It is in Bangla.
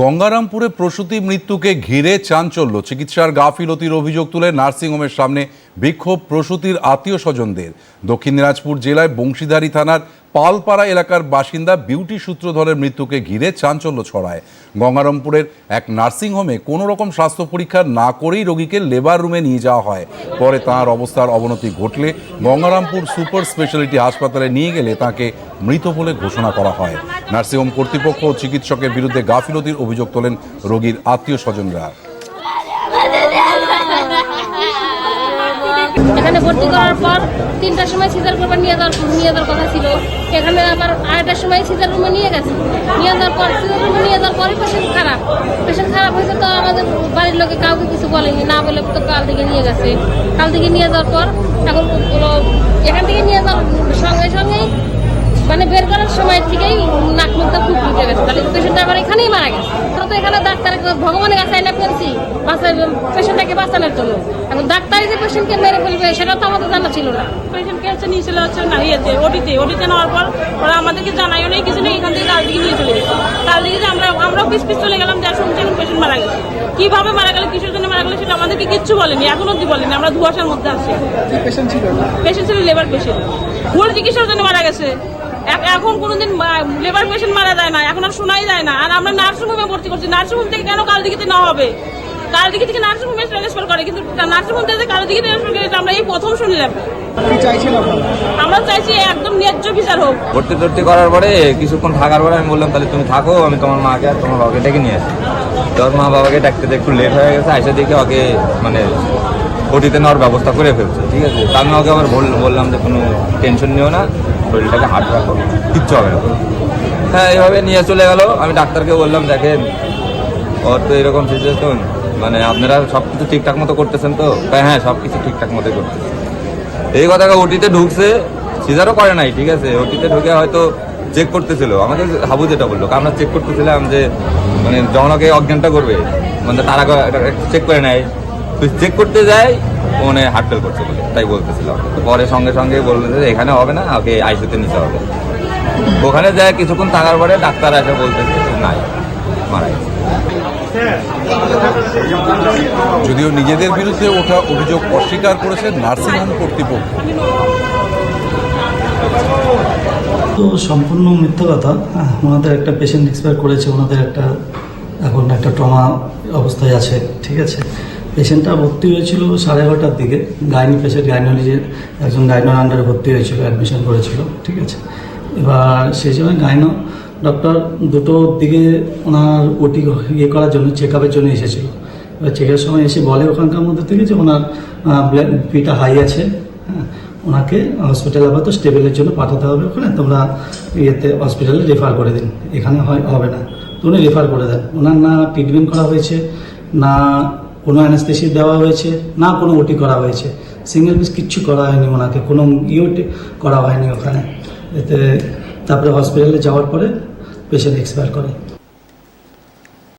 গঙ্গারামপুরে প্রসূতি মৃত্যুকে ঘিরে চাঞ্চল্য। চিকিৎসার গাফিলতির অভিযোগ তুলে নার্সিংহোমের সামনে বিক্ষোভ প্রসূতির আত্মীয় স্বজনদের দক্ষিণ দিনাজপুর জেলায় বংশীধারী থানার পালপাড়া এলাকার বাসিন্দা বিউটি সূত্রধরের মৃত্যুকে ঘিরে চাঞ্চল্য ছড়ায়। গঙ্গারামপুরের এক নার্সিংহোমে কোনো রকম স্বাস্থ্য পরীক্ষা না করেই রোগীকে লেবার রুমে নিয়ে যাওয়া হয়। পরে তাঁর অবস্থার অবনতি ঘটলে গঙ্গারামপুর সুপার স্পেশালিটি হাসপাতালে নিয়ে গেলে তাকে মৃত বলে ঘোষণা করা হয়। নার্সিংহোম কর্তৃপক্ষ ও চিকিৎসকের বিরুদ্ধে গাফিলতির অভিযোগ তোলেন রোগীর আত্মীয় স্বজনরা এখানে ভর্তি করার পর তিনটার সময় সিজার করবার নিয়ে যাওয়ার নিয়ে যাওয়ার কথা ছিল। এখানে আবার আড়াইটার সময় সিজার রুমে নিয়ে গেছে। নিয়ে যাওয়ার পর সিজার রুমে নিয়ে যাওয়ার পরে পেশেন্ট খারাপ। পেশেন্ট খারাপ হয়েছে তো আমাদের বাড়ির লোকে কাউকে কিছু বলেনি। না বলে তো কাল থেকে নিয়ে গেছে। কাল থেকে নিয়ে যাওয়ার পর এখন এখান থেকে নিয়ে যাওয়ার সঙ্গে সঙ্গেই মানে বের করার সময় থেকেই নাক মুখটা খুব ঢুকে গেছে। তাহলে পেশেন্ট আবার এখানেই মারা গেছে। তো এখানে ডাক্তার ভগবানের কাছে আইনা করেছি। পেশেন্টটাকে বাঁচানোর জন্য। এখন ডাক্তারই যে পেশেন্টকে মেরে ফেলবে সেটা তো আমাদের জানা ছিল না। পেশেন্ট ক্যান্সার নিয়েছিল হচ্ছে না ইয়েতে ওটিতে ওটিতে নেওয়ার পর ওরা আমাদেরকে জানাইও নেই কিছু নেই এখান থেকে কাল দিকে নিয়ে চলে গেছে। কাল দিকে যে আমরা আমরাও পিস পিস চলে গেলাম যে শুনছি পেশেন্ট মারা গেছে। কীভাবে মারা গেল কিসের জন্য মারা গেল সেটা আমাদেরকে কিচ্ছু বলেনি এখন অব্দি বলেনি আমরা ধুয়াশার মধ্যে আছি। পেশেন্ট ছিল? পেশেন্ট ছিল লেবার পেশেন্ট ভুল চিকিৎসার জন্য মারা গেছে। এখন কোনোদিন লেবার পেশেন্ট মারা যায় না এখন আর শোনাই যায় না। আর আমরা নার্সিং হোমে ভর্তি করছি নার্সিং হোম থেকে কেন কাল দিকে নেওয়া হবে? কাল দিকে থেকে নার্সিং হোমে ট্রান্সফার করে কিন্তু নার্সিং হোম থেকে কাল দিকে ট্রান্সফার করে আমরা এই প্রথম শুনলাম আমরা চাইছি একদম ন্যায্য বিচার হোক। ভর্তি টর্তি করার পরে কিছুক্ষণ থাকার পরে আমি বললাম তাহলে তুমি থাকো আমি তোমার মাকে আর তোমার বাবাকে ডেকে নিয়ে আসি। তোর মা বাবাকে ডাকতে একটু লেট হয়ে গেছে আইসা দেখে ওকে মানে ওটিতে নেওয়ার ব্যবস্থা করে ফেলছে ঠিক আছে? তা আমি ওকে আবার বল- বললাম যে কোনো টেনশন নিও না শরীরটাকে হাট রাখো কিচ্ছু হবে না। হ্যাঁ এইভাবে নিয়ে চলে গেল। আমি ডাক্তারকে বললাম দেখেন ওর তো এরকম সিচুয়েশন মানে আপনারা সব কিছু ঠিকঠাক মতো করতেছেন তো? কয়, হ্যাঁ সব কিছু ঠিকঠাক মতোই করতেছে। এই কথাটা ওটিতে ঢুকছে সিজারও করে নাই ঠিক আছে? ওটিতে ঢুকে হয়তো চেক করতেছিল। আমাকে হাবু যেটা বলল আমরা চেক করতেছিলাম যে মানে ওকে অজ্ঞানটা করবে মানে তারা চেক করে নেয়। তো চেক করতে ও মানে হার্ট ফেল করছে বলে তাই বলতেছিল। পরে সঙ্গে সঙ্গে বলল যে এখানে হবে না ওকে আইসিতে নিতে হবে। ওখানে যায় কিছুক্ষণ থাকার পরে ডাক্তার এসে বলতেছে নাই মারা গেছে। যদিও নিজেদের বিরুদ্ধে ওঠা অভিযোগ অস্বীকার করেছে নার্সিংহোম কর্তৃপক্ষ। তো সম্পূর্ণ মিথ্যা কথা ওনাদের একটা পেশেন্ট এক্সপায়ার করেছে, ওনাদের একটা এখন একটা ট্রমা অবস্থায় আছে, ঠিক আছে? পেশেন্টটা ভর্তি হয়েছিল সাড়ে এগারোটার দিকে গাইনি পেশেন্ট গাইনোলজির একজন গাইনোর আন্ডারে ভর্তি হয়েছিল অ্যাডমিশন করেছিল, ঠিক আছে? এবার সেই সময় গাইনো ডক্টর দুটোর দিকে ওনার ওটি ইয়ে করার জন্য চেক আপের জন্য এসেছিল। এবার চেকের সময় এসে বলে ওখানকার মধ্যে থেকে যে ওনার পিটা হাই আছে হ্যাঁ ওনাকে হসপিটালে আপাতত স্টেবলের জন্য পাঠাতে হবে ওখানে, তোমরা ইয়েতে হসপিটালে রেফার করে দিন। এখানে হয়, হবে না। তো উনি রেফার করে দেন। ওনার না ট্রিটমেন্ট করা হয়েছে, না কোনো অ্যানাস্থেসি দেওয়া হয়েছে, না কোনো ওটি করা হয়েছে। সিঙ্গেল পিস কিচ্ছু করা হয়নি ওনাকে, কোনো ইউটি করা হয়নি ওখানে। এতে তারপরে হসপিটালে যাওয়ার পরে পেশেন্ট এক্সপায়ার করে